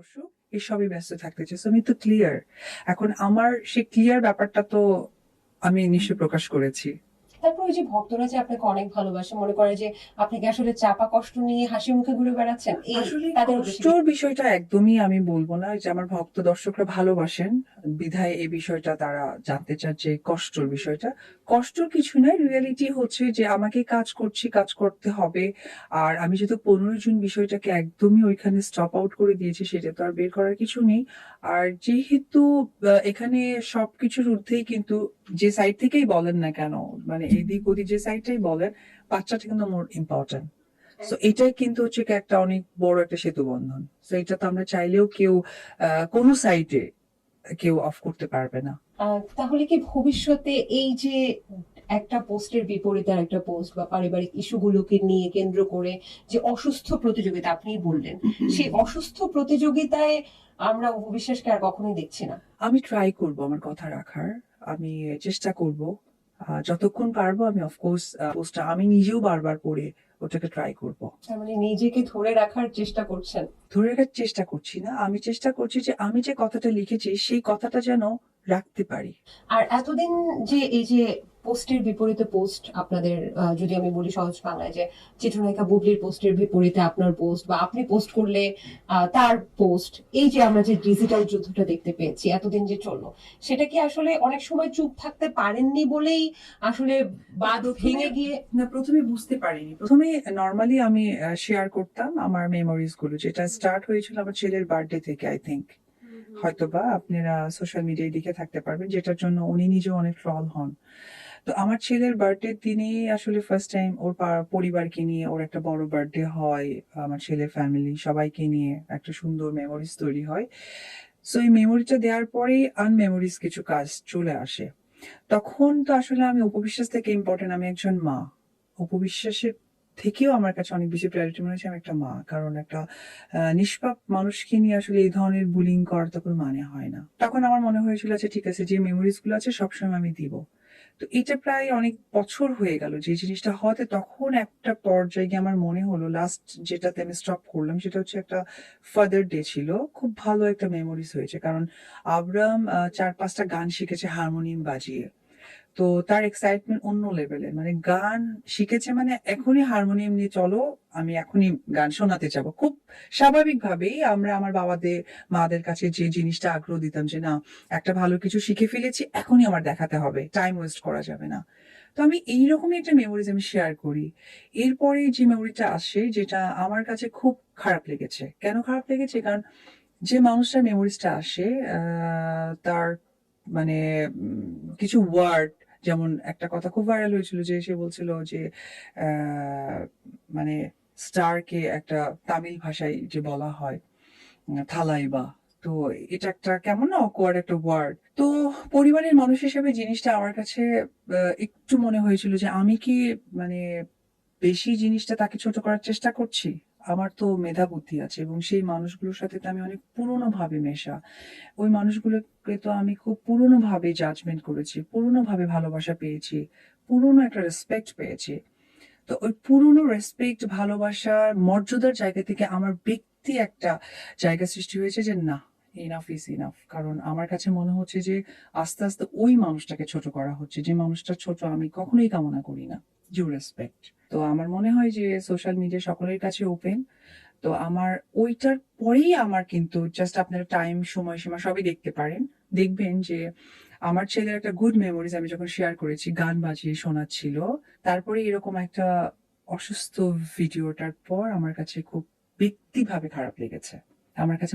দর্শক এসবই ব্যস্ত থাকতে চাই আমি তো ক্লিয়ার এখন আমার সেই ক্লিয়ার ব্যাপারটা তো আমি নিশ্চয় প্রকাশ করেছি। ওই যে ভক্তরা যে আপনাকে অনেক ভালোবাসে মনে করে যে আপনি কি আসলে চাপা কষ্ট নিয়ে হাসি মুখে ঘুরে বেড়াচ্ছেন কষ্টর বিষয়টা একদমই আমি বলব না। যে আমার ভক্ত দর্শকরা ভালোবাসেন বিধায় এই বিষয়টা তারা জানতে চান যে কষ্টর বিষয়টা। কষ্টর কিছু নয় রিয়েলিটি হচ্ছে যে আমাকে কাজ করছি কাজ করতে হবে। আর আমি যেহেতু পনেরো জুন বিষয়টাকে একদমই ওইখানে স্টপ আউট করে দিয়েছি সেটা তো আর বের করার কিছু নেই। আর যেহেতু এখানে সবকিছুর ঊর্ধ্বেই কিন্তু যে সাইড থেকেই বলেন না কেন মানে এদিক ওদিক যে সাইডটাই বলেন বাচ্চাটা কিন্তু মোর ইম্পর্টেন্ট সো এটাই কিন্তু হচ্ছে কি একটা অনেক বড় একটা সেতু বন্ধন। সো এটা তো আমরা চাইলেও কেউ আহ, কোনো সাইটে কেউ অফ করতে পারবে না। আহ, তাহলে কি ভবিষ্যতে এই যে একটা পোস্টের বিপরীতে আর একটা পোস্ট বা পারিবারিক ইস্যুগুলোকে নিয়ে কেন্দ্র করে যে অসুস্থ প্রতিযোগিতা আপনি বললেন সেই অসুস্থ প্রতিযোগিতায় আমরা উপবিশ্বাসকে আর কখনোই দেখছি না? আমি ট্রাই করব আমার কথা রাখার। আমি চেষ্টা করব। যতক্ষণ পারব আমি অফকোর্স পোস্টটা আমি নিজেও বারবার পড়ে ওটাকে ট্রাই করব। মানে নিজেকে ধরে রাখার চেষ্টা করছেন? ধরে রাখার চেষ্টা করছি না। আমি চেষ্টা করছি যে আমি যে কথাটা লিখেছি সেই কথাটা যেন রাখতে পারি। আর এতদিন যে এই যে পোস্টের বিপরীতে পোস্ট আপনাদের যদি আমি বলি সহজ বাংলায় যে চিত্রনায়িকা বুবলির পোস্টের বিপরীতে আপনার পোস্ট বা আপনি পোস্ট করলে তার পোস্ট এই যে আমরা যে ডিজিটাল যুদ্ধটা দেখতে পেয়েছি এতদিন যে চলল সেটা কি আসলে অনেক সময় চুপ থাকতে পারেননি বলেই আসলে বাদ ভেঙে গিয়ে না প্রথমে বুঝতে পারিনি। প্রথমে নর্মালি আমি শেয়ার করতাম আমার মেমোরিজগুলো যেটা স্টার্ট হয়েছিল আমার ছেলের বার্থডে থেকে আই থিঙ্ক হয়তোবা আপনারা সোশ্যাল মিডিয়ায় দেখে থাকতে পারবেন, যেটার জন্য উনি নিজেও অনেক ট্রল হন। তো আমার ছেলের বার্থডে দিনেই আসলে ফার্স্ট টাইম ওর পরিবারকে নিয়ে ওর একটা বড় বার্থডে হয়, আমার ছেলের ফ্যামিলি সবাইকে নিয়ে একটা সুন্দর মেমোরিজ তৈরি হয়। সো এই মেমোরিটা দেওয়ার পরেই আনমেমোরিজ কিছু কাজ চলে আসে। তখন তো আসলে আমি উপবিশ্বাস থেকে ইম্পর্টেন্ট আমি একজন মা। উপবিশ্বাসের থেকেও আমার কাছে অনেক বেশি প্রায়োরিটি মনে হচ্ছে আমি একটা মা। কারণ একটা নিষ্পাপ মানুষকে নিয়ে আসলে এই ধরনের বুলিং করার তো কোনো মানে হয় না। তখন আমার মনে হয়েছিল আচ্ছা ঠিক আছে, যে মেমোরিজগুলো আছে সবসময় আমি দিব। তো এটা প্রায় অনেক বছর হয়ে গেল যে জিনিসটা হতে তখন একটা পর্যায়ে গিয়ে আমার মনে হলো লাস্ট যেটাতে আমি স্টপ করলাম সেটা হচ্ছে একটা ফাদার ডে ছিল। খুব ভালো একটা মেমোরিজ হয়েছে। কারণ আবরাম চার পাঁচটা গান শিখেছে হারমোনিয়াম বাজিয়ে। তো তার এক্সাইটমেন্ট অন্য লেভেলের মানে গান শিখেছে মানে এখনই হারমোনিয়াম নিয়ে চলো, আমি এখনই গান শোনাতে যাব। খুব স্বাভাবিকভাবেই আমরা আমার বাবাদের, মাদের কাছে যে জিনিসটা আগ্রহ দিতাম যে না, একটা ভালো কিছু শিখে ফেলেছি, এখনই আমার দেখাতে হবে টাইম ওয়েস্ট করা যাবে না। তো আমি এইরকমই একটা মেমোরিজ আমি শেয়ার করি। এরপরে যে মেমোরিটা আসে, যেটা আমার কাছে খুব খারাপ লেগেছে। কেন খারাপ লেগেছে? কারণ যে মানুষটার মেমোরিজটা আসে তার মানে কিছু ওয়ার্ড যেমন একটা কথা খুব ভাইরাল হয়েছিল যে সে বলছিল যে মানে স্টারকে একটা তামিল ভাষায় যে বলা হয় থালাইবা তো এটা একটা কেমন না অকওয়ার্ড একটা ওয়ার্ড তো পরিবারের মানুষ হিসেবে জিনিসটা আমার কাছে একটু মনে হয়েছিল যে আমি কি মানে বেশি জিনিসটা তাকে ছোট করার চেষ্টা করছি? আমার তো মেধা বুদ্ধি আছে এবং সেই মানুষগুলোর সাথে তো আমি অনেক পুরনো ভাবে মেশা। ওই মানুষগুলোকে তো আমি খুব পুরনো ভাবে জাজমেন্ট করেছি পুরনো ভাবে ভালোবাসা পেয়েছি, পুরনো একটা রেসপেক্ট পেয়েছি। তো ওই পুরনো রেসপেক্ট ভালোবাসার মর্যাদার জায়গা থেকে আমার ব্যক্তি একটা জায়গা সৃষ্টি হয়েছে যে না ইনাফ ইজ ইনাফ কারণ আমার কাছে মনে হচ্ছে যে আস্তে আস্তে ওই মানুষটাকে ছোট করা হচ্ছে, যে মানুষটা ছোট আমি কখনোই কামনা করি না। ডিউ রেসপেক্ট তো আমার মনে হয় যে সোশ্যাল মিডিয়া সকলের কাছে ওপেন তো আমার ওইটার পরেই আমার কিন্তু জাস্ট আপনার টাইম সময়সীমা সবই দেখতে পারেন। দেখবেন যে আমার ছেলের একটা গুড মেমোরিজ আমি যখন শেয়ার করেছি, গান বাজিয়ে শোনাচ্ছিল, তারপরে এরকম একটা অসুস্থ ভিডিওটার পর আমার কাছে খুব ব্যক্তিভাবে খারাপ লেগেছে। আমার কাছে